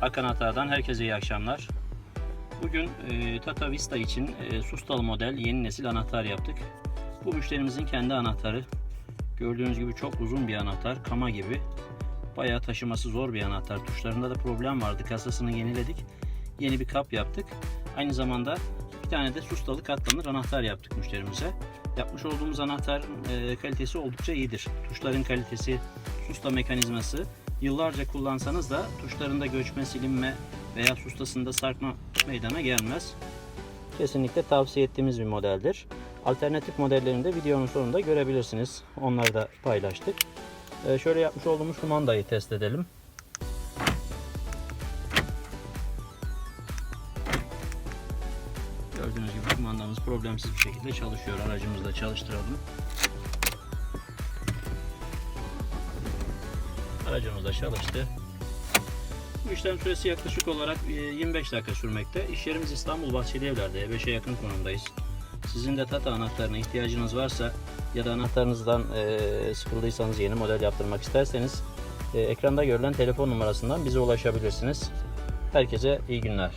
Hakan Atar'dan herkese iyi akşamlar. Bugün e, Tata Vista için e, Sustalı model yeni nesil anahtar yaptık. Bu müşterimizin kendi anahtarı. Gördüğünüz gibi çok uzun bir anahtar, kama gibi. Bayağı taşıması zor bir anahtar. Tuşlarında da problem vardı. Kasasını yeniledik. Yeni bir kap yaptık. Aynı zamanda bir tane de sustalı katlanır anahtar yaptık müşterimize. Yapmış olduğumuz anahtar e, kalitesi oldukça iyidir. Tuşların kalitesi, susta mekanizması yıllarca kullansanız da tuşlarında göçme, silinme veya sustasında sarkma meydana gelmez. Kesinlikle tavsiye ettiğimiz bir modeldir. Alternatif modellerini de videonun sonunda görebilirsiniz. Onları da paylaştık. Ee, şöyle yapmış olduğumuz kumandayı test edelim. Gördüğünüz gibi kumandamız problemsiz bir şekilde çalışıyor. Aracımızı da çalıştıralım. Aracımız da çalıştı. Bu işlem süresi yaklaşık olarak e, 25 dakika sürmekte. İş yerimiz İstanbul Bahçeli Evler'de. E5'e yakın konumdayız. Sizin de Tata anahtarına ihtiyacınız varsa ya da anahtarınızdan e, sıkıldıysanız yeni model yaptırmak isterseniz e, ekranda görülen telefon numarasından bize ulaşabilirsiniz. Herkese iyi günler.